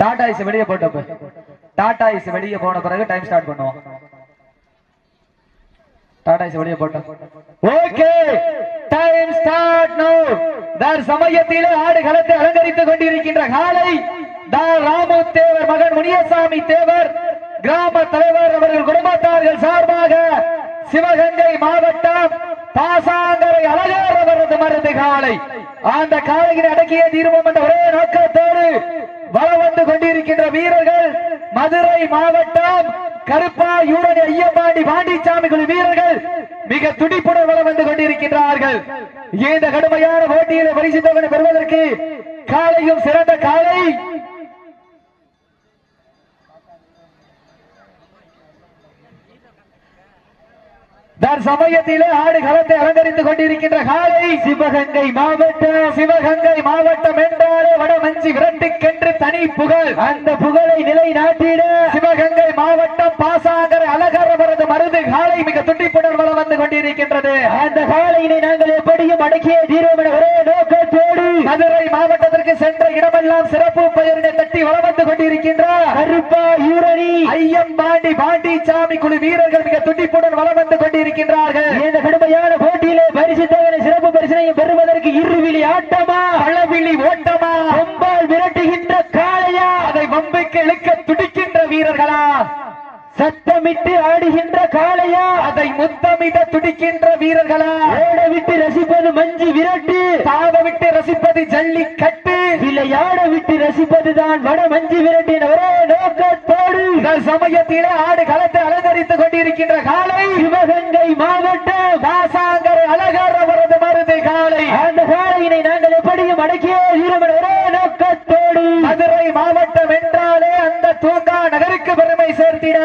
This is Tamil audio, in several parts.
டாடா ஐஸ் வெளியே போட்டப்ப டாடா ஐஸ் வெளியே போன பிறகு டைம் ஸ்டார்ட் பண்ணுவோம். டாடா ஐஸ் வெளியே போட்டோம். ஓகே டைம் ஸ்டார்ட் நோ தார் சமயத்திலே ஆடு களத்தை அலங்கரித்துக் கொண்டிருக்கின்ற காலை தார் ராமு தேவர் மகன் முனியசாமி தேவர் கிராம தலைவர் அவர்கள் குடும்பத்தார்கள் சார்பாக சிவகங்கை மாவட்டம் பாசாங்கரை அழகர் அவரது மருந்து காலை. அந்த காலையில் அடக்கிய தீர்மம் என்ற ஒரே நோக்கத்தோடு வளம் வந்து கொண்டிருக்கின்ற வீரர்கள் மதுரை மாவட்டம் கருப்பா யூரணி ஐயப்பாண்டி பாண்டிச்சாமி குழு வீரர்கள் மிக துடிப்புடன் வளம் வந்து கொண்டிருக்கின்றார்கள். இந்த கடுமையான போட்டியில பரிசு தொகை பெறுவதற்கு காலையும் சிறந்த காலை தற்சமயத்திலே ஆடு களத்தை அலங்கரித்துக் கொண்டிருக்கின்ற காலை சிவகங்கை மாவட்டம் சிவகங்கை மாவட்டம் என்றாலே வடமஞ்சி விரட்டுக்கென்று தனி புகழ். அந்த புகழை நிலை நாட்டிட சிவகங்கை மாவட்டம் பாசாங்கர் அழகர் அவரது மருது காலை மிக துண்டிப்புடன் வளம் வந்து கொண்டிருக்கின்றது. அந்த காலையினை நாங்கள் எப்படியும் அடக்கிய தீர்வோம் என ஒரே நோக்கத்தோடு மதுரை மாவட்டத்திற்கு சென்ற இடமெல்லாம் சிறப்பு பெயரினை தட்டி வளம் வந்து கொண்டிருக்கின்றார். கருப்பா யூரணி. ஐயம் பாண்டி பாண்டிச்சாமி குழு வீரர்கள் மிக துண்டிப்புடன் வளம் வந்து கொண்டிருக்கின்றார்கள். இந்த கடுமையான போட்டியிலே பரிசு தேவனை சிறப்பு பரிசனையும் பெறுவதற்கு இருவிழி ஆட்டமா? பழவிழி ஓட்டமா? கொம்பால் விரட்டுகின்ற காளையா? அதை வம்புக்கு இழுக்க துடிக்கின்ற வீரர்களா? சத்தமிட்டு ஆடுகின்ற காளையா? அதை முத்தமிட துடிக்கின்ற வீரர்களா? ஓட விட்டு ரசிப்பது மஞ்சு விரட்டு. தாவ விட்டு ரசிப்பது ஜல்லிக்கட்டு. விளையாட விட்டு ரசிப்பதுதான் வட மஞ்சு விரட்டு என ஒரே நோக்கத்தோடு. சமயத்திலே ஆடு களத்தை அலங்கரித்துக் கொண்டிருக்கின்ற காலை சிவகங்கை மாவட்டம் தாசாங்கர் அழகர் அவரது மருது காலை அந்த காலையினை நாங்கள் எப்படியும் அடக்கிய வீரம் என ஒரே நோக்கத்தோடு மதுரை மாவட்டம் என்றாலே அந்த தூங்கா நகருக்கு பெருமை சேர்த்திட.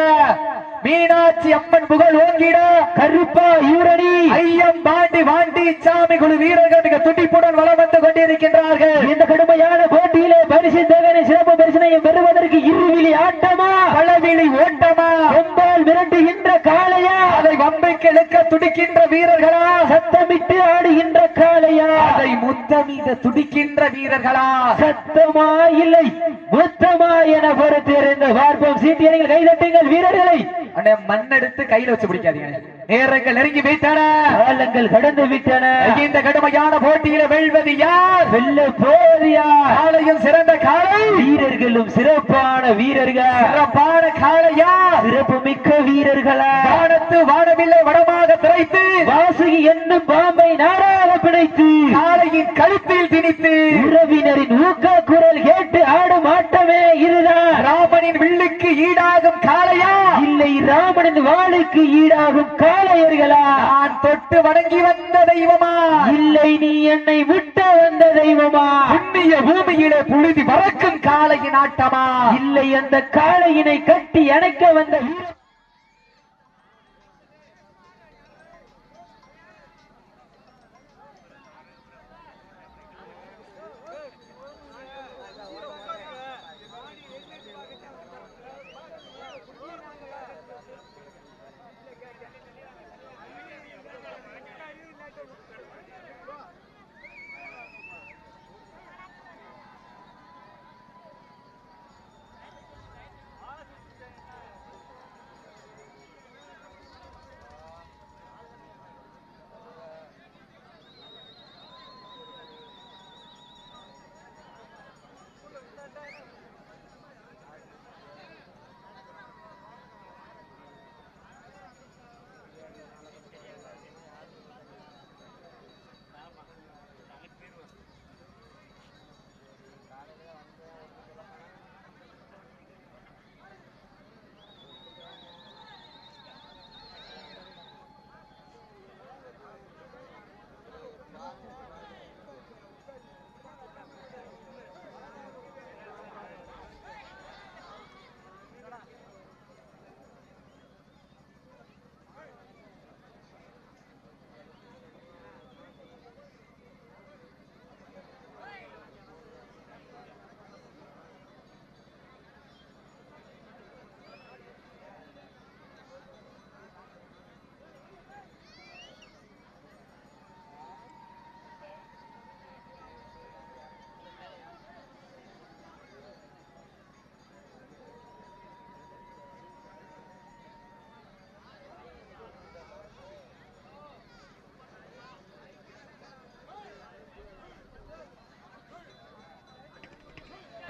மீனாட்சி அம்மன் புகழ் ஓங்கிட. கருப்பா யூரணி. ஐயம் பாண்டி வாண்டி சாமி குழு வீரர்கள் மிக துடிப்புடன் வளம் வந்து கொண்டிருக்கின்றார்கள். இந்த கடுமையான போட்டியிலே பரிசு தேவனை சிறப்பு பரிசனையும் பெறுவதற்கு இருவிழி ஆட்டமா? பழவிழி ஓட்டமா? கொம்பால் மிரட்டுகின்ற காளையா? அதை வம்பைக்கு இழுக்க துடிக்கின்ற வீரர்களா? சத்தமிட்டு ஆடுகின்ற காளையா? அதை முத்தமிட துடிக்கின்ற வீரர்களா? சத்தமா இல்லை முத்தமா என பொறுத்திருந்த பார்ப்போம். சீட்டியர்கள் கைதட்டுங்கள் வீரர்களை. அண்ணே மண்ணெடுத்து கையில வச்சு பிடிக்காதீங்க நேரங்கள் நெருங்கி காலங்கள் கடந்து விட்டன இந்த கடுமையான போட்டியில வெல்வது யார்? வெல்ல போவது யார்? காலையும் சிறந்த காலை வீரர்களும் சிறப்பான வீரர்கள். சிறப்பான காளையா சிறப்பு மிக்க வீரர்களா? வானத்து வானவில்லை வடமாக திரைத்து. வாசுகி என்னும் பாம்பை நாடாக பிணைத்து. காளையின் கழுத்தில் திணித்து. உறவினரின் ஊக்க குரல் கேட்டு ஆடும் ஆட்டமே இதுதான் ராமனின் வில்லுக்கு ஈடாகும் காளையா? இல்லை ராமனின் வாளுக்கு ஈடாகும் காளையர்களா? நான் தொட்டு வணங்கி வந்த தெய்வமா? இல்லை நீ என்னை விட்ட வந்த தெய்வமா? புண்ணிய பூமியிலே புழுதி பறக்கும் காளையின் ஆட்டமா? இல்லை அந்த காளையினை கட்டி அணைக்க வந்த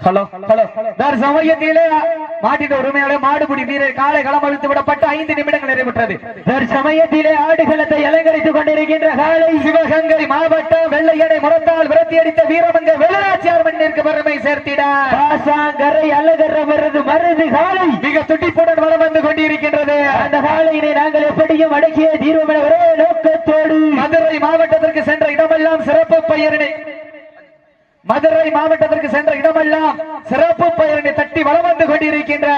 ஹலோ ஹலோ. வேற சமயத்திலே மாட்டின் உரிமையாளர் மாடுபிடி வீரர் காலை களம் அழுத்து விடப்பட்டு ஐந்து நிமிடங்கள் நிறைவுற்றது. வேறு சமயத்திலே ஆடுகளத்தை அலங்கரித்துக் கொண்டிருக்கின்ற காலை சிவகங்கை மாவட்டம் வெள்ளையடை முரத்தால் விரத்தி அடித்த வீரமங்க வெள்ளராச்சியார் மண்ணிற்கு பெருமை சேர்த்திட. பாசாங்கரை அழகர மருது மருது காலை. மிக துட்டிப்புடன் வளம் வந்து கொண்டிருக்கின்றது. அந்த காலையினை நாங்கள் எப்படியும் அடக்கிய தீர்வோம் என ஒரே நோக்கத்தோடு. மதுரை மாவட்டத்திற்கு சென்ற இடமெல்லாம் சிறப்பு பெயரினை மதுரை மாவட்டத்திற்கு சென்ற இடமெல்லாம் சிறப்பு பெயரினை தட்டி வளம் வந்து கொண்டிருக்கின்ற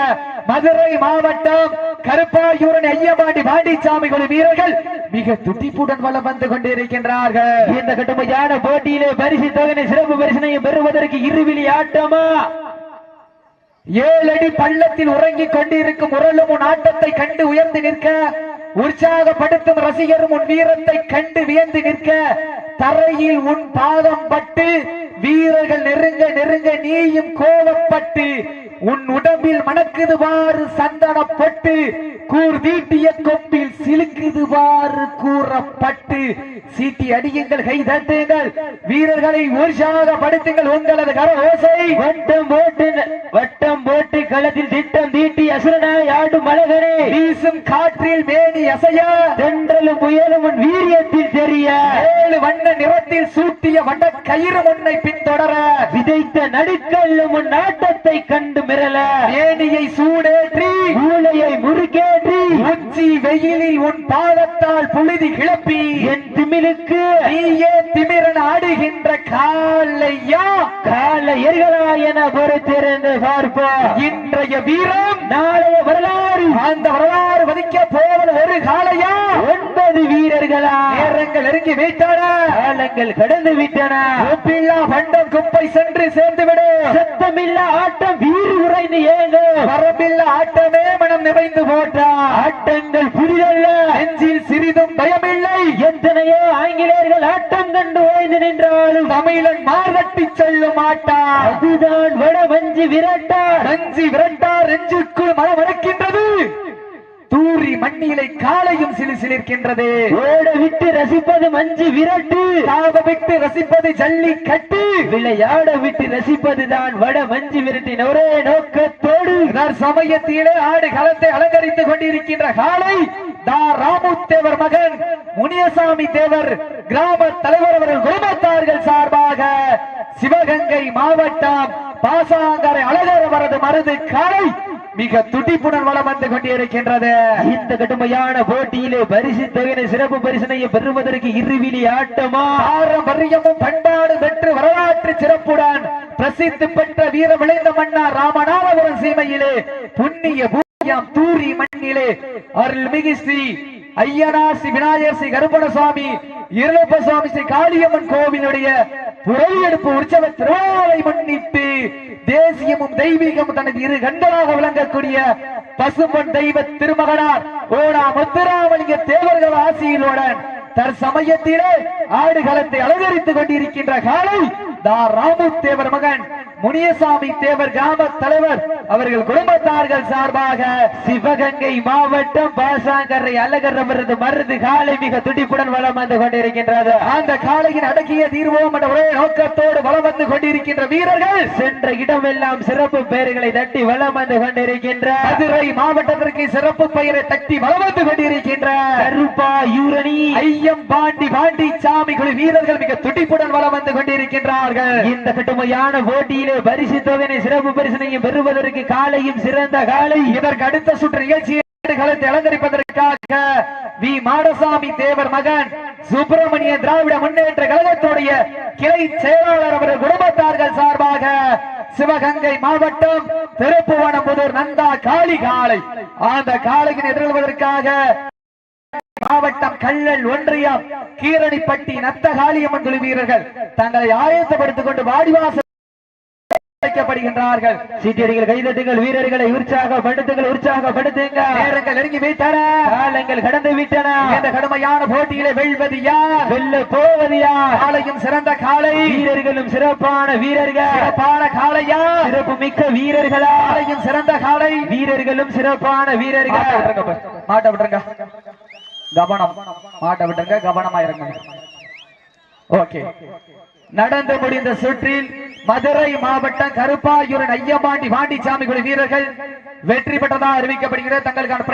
மதுரை மாவட்டம் கருப்பாயூரணி ஐயபாண்டி பாண்டிச்சாமி குழு வீரர்கள் மிக துடிப்புடன் வளம் வந்து கொண்டிருக்கின்றார்கள். இந்த கடுமையான போட்டியிலே பரிசு தொகை சிறப்பு பரிசனையும் பெறுவதற்கு இருவிழி ஆட்டமா? ஏழடி பள்ளத்தில் உறங்கிக் கொண்டிருக்கும் உரலும் உன் ஆட்டத்தை கண்டு உயர்ந்து நிற்க உற்சாகப்படுத்தும் ரசிகரும் உன் வீரத்தை கண்டு வியந்து நிற்க தரையில் உன் பாதம் பட்டு வீரர்கள் நெருங்க நெருங்க நீயும் கோபப்பட்டு உன் உடம்பில் மணக்குதுவாறு சந்தனப்பட்டு. கூர் தீட்டிய கொம்பில் சிலுக்குதுவாறு கூறப்பட்டு. சீட்டி அடியுங்கள் கை தட்டுங்கள். வீரர்களை உற்சாகப்படுத்துங்கள் உங்களது கர ஓசை வட்டம் போட்டு வட்டம் போட்டு களத்தில் திட்டம் தீட்டி அசுரனாய் ஆடும் மலகரே வீசும் காற்றில் மேனி அசைய. தென்றலும் புயலும் உன் வீரியத்தில் தெரிய. ஏழு வண்ண நிறத்தில் சூட்டிய வண்ண கயிறு உன்னை பின்தொடர. விதைத்த நடுக்கல்லும் உன் நாட்டத்தை கண்டு மிரள மேனியை சூடேற்றி. மூளையை முறுக்கேற்றி உச்சி வெயிலில் உன் பாதத்தால் புழுதி கிளப்பி. என் திமிலுக்கு நீயே திமிரன் ஆடுகின்ற காலையா? கால எரிகளா என பொறுத்திருந்து பார்ப்போம் இன்றைய வீரம் நாளைய வரலாறு. அந்த வரலாறு வதிக்க போவது ஒரு காலையா? வீரர்களா? நேரங்கள் நெருங்கி விட்டன காலங்கள் கடந்து விட்டன. ஒப்பில்லா பண்டம் குப்பை சென்று சேர்ந்து விடு சத்தமில்லா ஆட்டம் வீறு உறைந்து ஏங்கு. வரம்பில்லா ஆட்டமே மனம் நிறைந்து போட்டா ஆட்டங்கள் புதிதல்ல நெஞ்சில் சிறிதும் பயமில்லை. எத்தனையோ ஆங்கிலேயர்கள் ஆட்டம் கண்டு ஓய்ந்து நின்றாலும் தமிழன் மார்கட்டி செல்லும் ஆட்டா. அதுதான் வட வஞ்சி விரட்டா. வஞ்சி விரட்டா நெஞ்சுக்குள் மனம் அடக்கின்றது. தூரி மண்ணிலை காலையும் சிலு சிலிர்க்கின்றது. ஓட விட்டு ரசிப்பது மஞ்சு விரட்டு. விட்டு ரசிப்பது ஜல்லி கட்டு. விளையாட விட்டு ரசிப்பதுதான் வட மஞ்சு விரட்டின் ஒரே நோக்கத்தோடு. சமயத்திலே ஆடு களத்தை அலங்கரித்துக் கொண்டிருக்கின்ற காலை தா. ராமு தேவர் மகன் முனியசாமி தேவர் கிராம தலைவர் அவர்கள் குடும்பத்தார்கள் சார்பாக சிவகங்கை மாவட்டம் பாசாங்கரை அழகர் அவரது மருது காலை மிக துடிப்புடன் வளம் வந்து கொண்டிருக்கின்றது. இந்த கடுமையான போட்டியிலே பரிசு தவிர சிறப்பு பரிசனையை பெறுவதற்கு இருவிழி ஆட்டமா? பாரம்பரியமும் பண்பாடு பெற்று வரலாற்று சிறப்புடன் பிரசித்தி பெற்ற வீர விளைந்த மன்னார் ராமநாதபுரம் சீமையிலே புண்ணிய பூஜ்யம் தூரி மண்ணிலே அருள்மிகு ஸ்ரீ ஐயனார் ஸ்ரீ விநாயகர் ஸ்ரீ கருப்பணசுவாமி இருளப்ப சுவாமி ஸ்ரீ காளியம்மன் கோவிலுடைய புரையெடுப்பு உற்சவ திருவிழாவை முன்னிட்டு தேசியமும் தெய்வீகமும் தனது இரு கண்களாக விளங்கக்கூடிய பசும்பொன் தெய்வ திருமகனார் ஓடா முத்துராமலிங்க தேவர்கள் ஆசியிலுடன் தற்சமயத்திலே ஆடுகளத்தை அலங்கரித்துக் கொண்டிருக்கின்ற காலை தா. ராமு தேவர் மகன் முனியசாமி தேவர் கிராம தலைவர். அவர்கள் குடும்பத்தார்கள் சார்பாக சிவகங்கை மாவட்டம் பாசாங்கரை அழகர் அவரது காலை மிக துடிப்புடன் வளம் வந்து கொண்டிருக்கின்றது. அந்த காலையின் அடக்கிய தீர்வோம் என்ற ஒரே நோக்கத்தோடு வளம் வந்து கொண்டிருக்கின்ற வீரர்கள் சென்ற இடமெல்லாம் சிறப்பு பெயர்களை தட்டி வளம் வந்து கொண்டிருக்கின்ற மதுரை மாவட்டத்திற்கு சிறப்பு பெயரை தட்டி வளம் வந்து கொண்டிருக்கின்ற கருப்பா யூரணி ஐயம் பாண்டி பாண்டி சாமி குழு வீரர்கள் மிக துடிப்புடன் வளம் வந்து கொண்டிருக்கின்றார்கள். இந்த கடுமையான போட்டியில் நிலையிலே பரிசு தொகையினை சிறப்பு பரிசனையும் பெறுவதற்கு காலையும் சிறந்த காலை. இதற்கு அடுத்த சுற்று நிகழ்ச்சியை அலங்கரிப்பதற்காக வி. மாடசாமி தேவர் மகன் சுப்பிரமணிய திராவிட முன்னேற்ற கழகத்துடைய கிளை செயலாளர் அவர்கள் குடும்பத்தார்கள் சார்பாக சிவகங்கை மாவட்டம் திருப்புவனம் புதூர் நந்தா காளி காலை அந்த காளையின் எதிர்கொள்வதற்காக மாவட்டம் கள்ளல் ஒன்றியம் கீரணிப்பட்டி நத்த காளியம்மன் குழு வீரர்கள் தங்களை ஆயத்தப்படுத்திக் கொண்டு வாடிவாசல் அழைக்கப்படுகின்றார்கள் சீட்டியடிகள் கைதட்டுங்கள் வீரர்களை உற்சாகப்படுத்துங்கள் உற்சாகப்படுத்துங்க நேரங்கள் நெருங்கி காலங்கள் கடந்து விட்டன. இந்த கடுமையான போட்டியிலே வெல்வது யார்? வெல்ல போவது யார்? காலையும் சிறந்த காலை. வீரர்களும் சிறப்பான வீரர்கள். சிறப்பான காளையா சிறப்பு மிக்க வீரர்களா? காலையும் சிறந்த காலை. வீரர்களும் சிறப்பான வீரர்கள். மாட்ட விட்டுருங்க கவனம். மாட்ட விட்டுருங்க கவனமா இருங்க. ஓகே. நடந்து முடிந்த சுற்றில் மதுரை மாவட்டம் கருப்பாயூரன் ஐயப்பாண்டி பாண்டிச்சாமி குழு வீரர்கள் வெற்றி பெற்றதாக அறிவிக்கப்படுகிறது. தங்களுக்கான